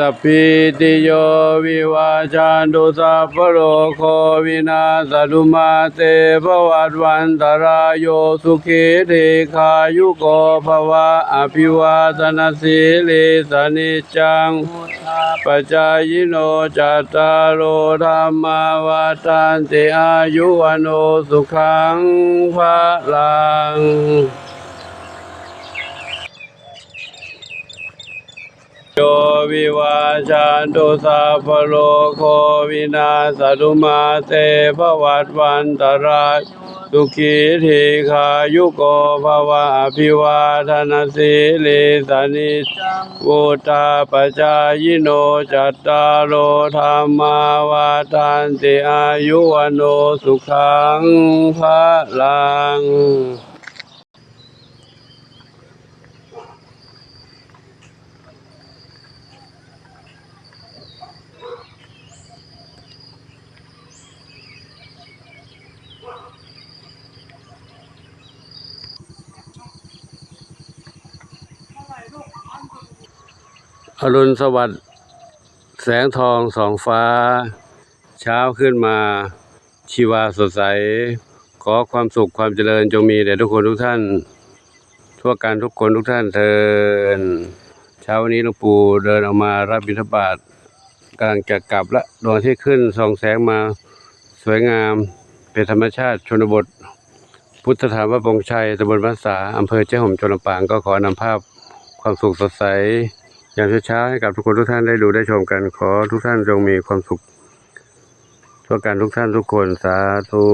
สัพพิติโยวิวาจันตุสัพพโลกโควินาสตุมาเตภวัตวันตรายโยสุขีเทคายุโกภวะอภิวาทนาสีลิสนิจังปัจจายโนจัตตารโอธรรมาวาทานติอายุวันโนสุขังภะลัง โย วิวาชันตุสัพโลโควินาสตุมาเตภวัตวันตรายสุขีทีขายุโกภวะอภิวาทนาสีลิสานิจวุตาปจายโนจัตตาโอธรรมาวาทานติอายุวโนสุขังภะลัง อรุณสวัสดิ์แสงทองสองฟ้า เช้าขึ้นมาชีวาสดใส ขอความสุขความเจริญจงมีแด่ทุกคนทุกท่าน ทั่วกันทุกคนทุกท่านเทินเช้าวันนี้หลวงปู่เดินออกมารับบิณฑบาตกำลังจะกลับละดวงที่ขึ้นส่องแสงมาสวยงามเป็นธรรมชาติชนบท พุทธธรรมวัดปงชัยตำบลบ้านสาอำเภอเจ้าห่มจังหวัดลำปางก็ขอนำภาพ ความสุขสดใสยามเช้าๆให้กับทุกคนทุกท่านได้ดูได้ชมกันขอทุกท่านจงมีความสุขทั่วกันทุกท่านทุกคนสาธุ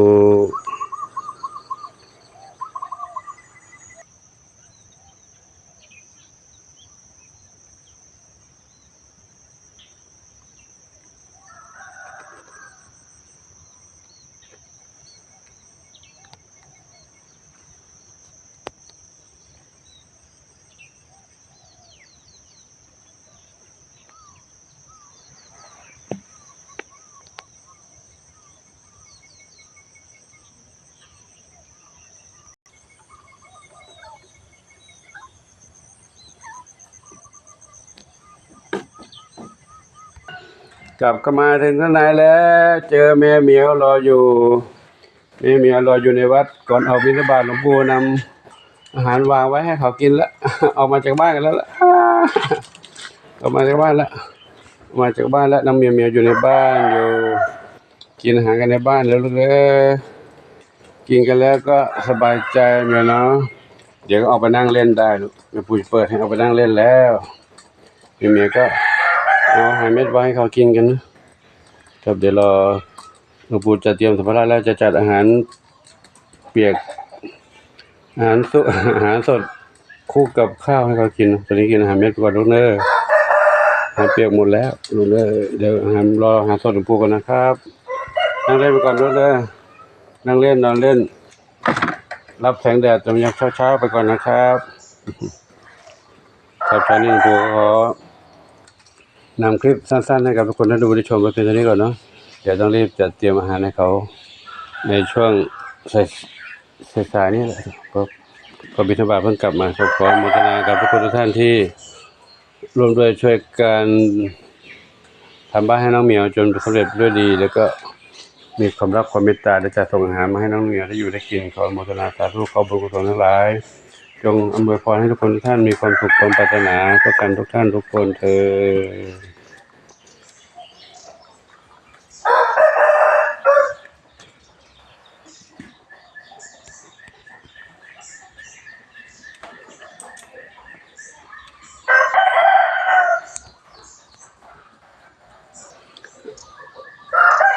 กลับเข้ามาถึงข้างในแล้ว เจอแม่เหมียวรออยู่แม่เหมียวรออยู่ในวัดก่อนออกบิณฑบาตหลวงปู่นำอาหารวางไว้ให้เขากินแล้วออกมาจากบ้านกันแล้วล่ะออกมาจากบ้านแล้วมาจากบ้านแล้วน้องเมียเมียวอยู่ในบ้านอยู่ กินอาหารกันในบ้านแล้วลูกเอ้ยกินกันแล้วก็สบายใจเมียเนาะเดี๋ยวก็ออกไปนั่งเล่นได้ลูกแม่ปู่เปิดให้ออกไปนั่งเล่นแล้วเมียเมียก็ เอาหาเม็ดไว้ให้เขากินกันนะครับเดี๋ยวรอหลวงปู่จะเตรียมสัมภาระแล้วจะจัดอาหารเปียก อาหารสดอาหารสดคู่กับข้าวให้เขากินตอนนี้กินอาหารเม็ดไปก่อนลูกเนออาหารเปียกหมดแล้วลูกเนอเดี๋ยวอาหารรออาหารสดหลวงปู่ก่อนนะครับนั่งเล่นไปก่อนลูกเนอนั่งเล่นนอนเล่น รับแสงแดดจนยังเช้าๆไปก่อนนะครับครับเช้านี้หลวงปู่ขอ นำคลิปสั้นๆให้กับทุกคนได้ดูได้ชมไปเพียงเท่านี้ก่อนเนาะเดี๋ยวต้องรีบจัดเตรียมอาหารให้เขา ในช่วงสายสายนี่แหละก็ก็บิณฑบาตเพิ่งกลับมาขอขออนุโมทนากับทุกคนทุกท่านที่ร่วมด้วยช่วยกันทำบ้านให้น้องเหมียวจนสำเร็จด้วยดี แล้วก็มีความรักความเมตตาได้จัดส่งอาหารมาให้น้องเหมียวได้อยู่ได้กินขออนุโมทนาสาธุขอบุญกุศลทั้งหลายจงอำนวยพรให้ทุกคนทุกท่านมีความสุขความปรารถนาทุกกันทุกท่านทุกคนเธอ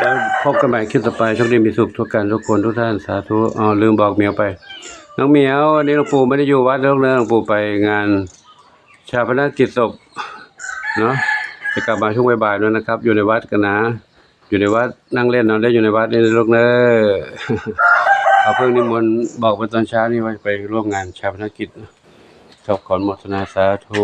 แล้วพบกันใหม่คลิปต่อไปโชคดีมีสุขทุกกันทุกคนทุกท่านสาธุอ๋อลืมบอกเหมียวไป น้องเหมียววันนี้หลวงปู่ไม่ได้อยู่วัดแล้วนะหลวงปู่ไปงาน ชาพนักกิจศพเนาะจะกลับมาช่วงบ่ายๆด้วยนะครับ อยู่ในวัดกันนะ อยู่ในวัดนั่งเล่นนอนได้อยู่ในวัดนี่นลูกเนอะเขาเพิ่งนิมนต์บอกไปตอนเช้านี่ว่าไปร่วมงานชาพนักกิจนะครับขอนมทนาสาธุ